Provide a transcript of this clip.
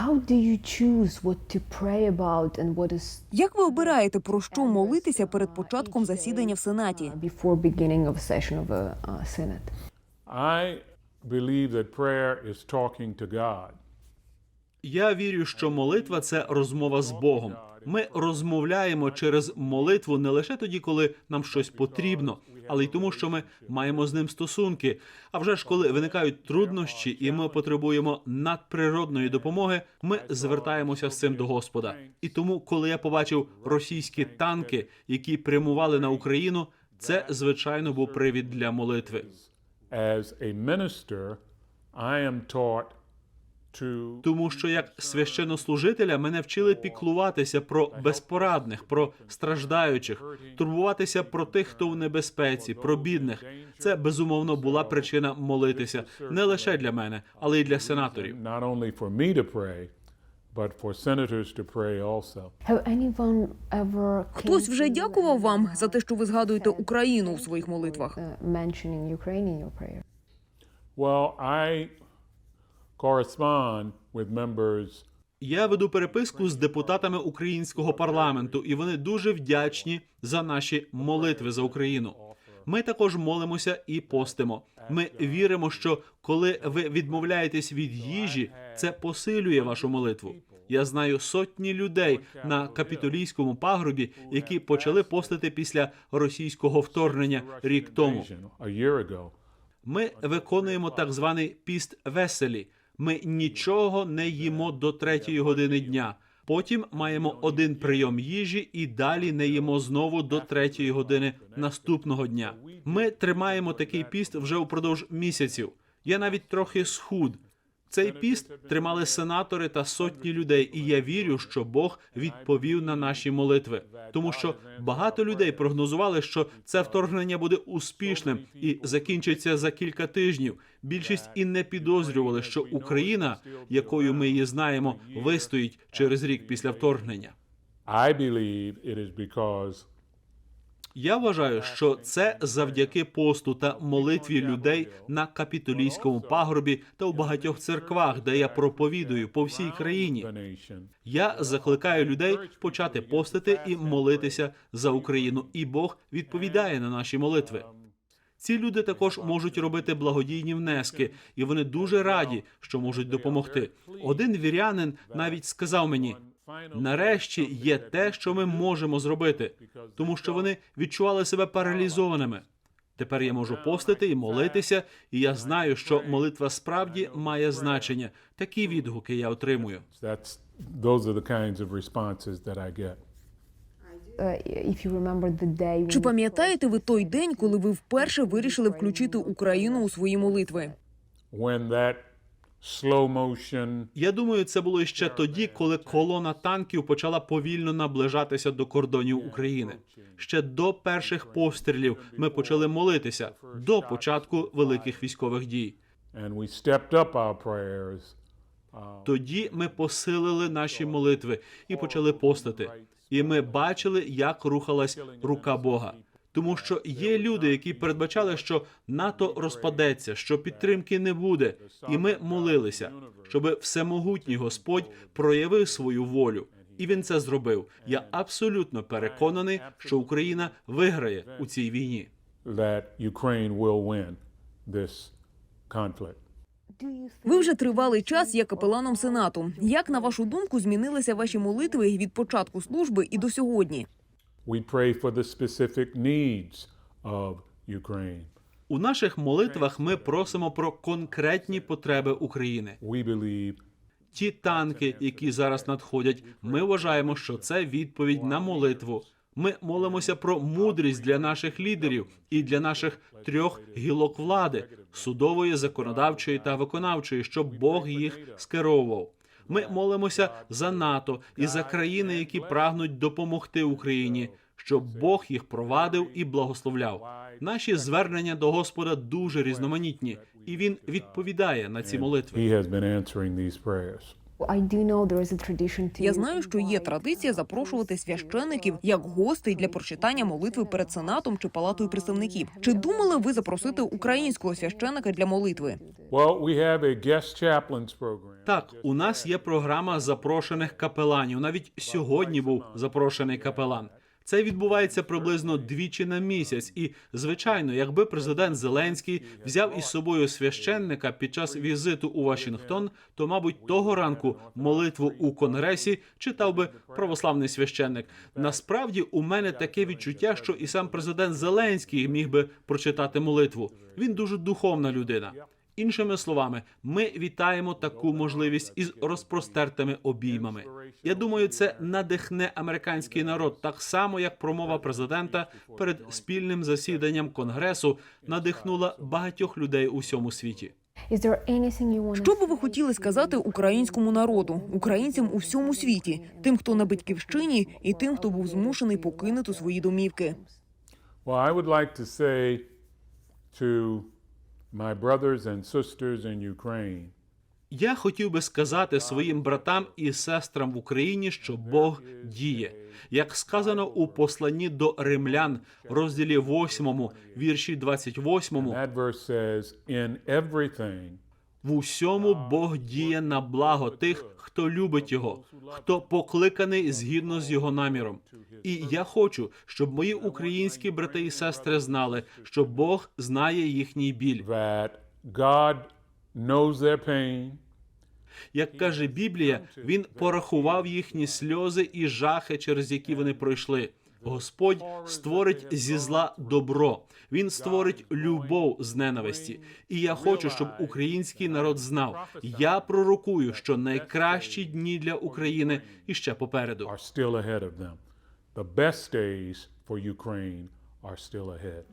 How do you choose what to pray about and what is Як ви обираєте про що молитися перед початком засідання в сенаті? before beginning of a session of a uh, synod? I believe that prayer is talking to God. Я вірю, що молитва це розмова з Богом. Ми розмовляємо через молитву не лише тоді, коли нам щось потрібно, але й тому, що ми маємо з ним стосунки. А вже ж коли виникають труднощі, і ми потребуємо надприродної допомоги, ми звертаємося з цим до Господа. І тому, коли я побачив російські танки, які прямували на Україну, це звичайно був привід для молитви. As a minister, I am taught Тому що як священнослужителя мене вчили піклуватися про безпорадних, про страждаючих, турбуватися про тих, хто в небезпеці, про бідних. Це безумовно була причина молитися не лише для мене, але й для сенаторів. not only for me to but for senators to pray also. Have anyone ever Хтось вже дякував вам за те, що ви згадуєте Україну у своїх молитвах. Well, I correspond with members Я веду переписку з депутатами українського парламенту, і вони дуже вдячні за наші молитви за Україну. Ми також молимося і постимо. Ми віримо, що коли ви відмовляєтесь від їжі, це посилює вашу молитву. Я знаю сотні людей на капітолійському пагорбі, які почали постити після російського вторгнення рік тому. Ми виконуємо так званий піст веселі. Ми нічого не їмо до третьої години дня. Потім маємо один прийом їжі і далі не їмо знову до третьої години наступного дня. Ми тримаємо такий піст вже упродовж місяців. Я навіть трохи схуд. Цей піст тримали сенатори та сотні людей, і я вірю, що Бог відповів на наші молитви, тому що багато людей прогнозували, що це вторгнення буде успішним і закінчиться за кілька тижнів. Більшість і не підозрювали, що Україна, якою ми її знаємо, вистоїть через рік після вторгнення. I believe it is because Я вважаю, що це завдяки посту та молитві людей на капітолійському пагорбі та у багатьох церквах, де я проповідую по всій країні. Я закликаю людей почати постити і молитися за Україну, і Бог відповідає на наші молитви. Ці люди також можуть робити благодійні внески, і вони дуже раді, що можуть допомогти. Один вірянин навіть сказав мені: нарешті є те, що ми можемо зробити, тому що вони відчували себе паралізованими. Тепер я можу постити і молитися, і я знаю, що молитва справді має значення. Такі відгуки я отримую. when Чи пам'ятаєте ви той день, коли ви вперше вирішили включити Україну у свої молитви? Slow motion Я думаю, це було ще тоді, коли колона танків почала повільно наближатися до кордонів України. Ще до перших пострілів ми почали молитися до початку великих військових дій. prayers Тоді ми посилили наші молитви і почали постати. І ми бачили, як рухалась рука Бога. Тому що є люди, які передбачали, що НАТО розпадеться, що підтримки не буде, і ми молилися, щоб всемогутній Господь проявив свою волю. І він це зробив. Я абсолютно переконаний, що Україна виграє у цій війні. Ви вже тривалий час є капеланом сенату. Як на вашу думку змінилися ваші молитви від початку служби і до сьогодні? We pray for the specific needs of Ukraine. У наших молитвах ми просимо про конкретні потреби України. We believe Ті танки, які зараз надходять, ми вважаємо, що це відповідь на молитву. Ми молимося про мудрість для наших лідерів і для наших трьох гілок влади судової, законодавчої та виконавчої, щоб Бог їх скеровував. Ми молимося за НАТО і за країни, які прагнуть допомогти Україні, щоб Бог їх провадив і благословляв. Наші звернення до Господа дуже різноманітні, і він відповідає на ці молитви. Я знаю, що є традиція запрошувати священиків як гостей для прочитання молитви перед сенатом чи палатою представників. Чи думали ви запросити українського священика для молитви? Well, we have a guest chaplains program. Так, у нас є програма запрошених капеланів. Навіть сьогодні був запрошений капелан. Це відбувається приблизно двічі на місяць. І звичайно, якби президент Зеленський взяв із собою священника під час візиту у Вашингтон, то, мабуть, того ранку молитву у конгресі читав би православний священник. Насправді, у мене таке відчуття, що і сам президент Зеленський міг би прочитати молитву. Він дуже духовна людина. Іншими словами, ми вітаємо таку можливість із розпростертими обіймами. Я думаю, це надихне американський народ так само, як промова президента перед спільним засіданням конгресу надихнула багатьох людей у всьому світі. Що би ви хотіли сказати українському народу, українцям у всьому світі, тим, хто на батьківщині, і тим, хто був змушений покинути свої домівки? Well, I would like to say to my brothers and sisters in Ukraine Я хотів би сказати своїм братам і сестрам в Україні, що Бог діє. Як сказано у посланні до римлян, розділі 8, вірші 28, that verse says, In everything, В усьому Бог діє на благо тих, хто любить його, хто покликаний згідно з його наміром. І я хочу, щоб мої українські брати і сестри знали, що Бог знає їхній біль. Як каже Біблія, він порахував їхні сльози і жахи, через які вони пройшли. Господь створить зі зла добро. Він створить любов з ненависті. І я хочу, щоб український народ знав. Я пророкую, що найкращі дні для України іще попереду. The best days for Ukraine are still ahead.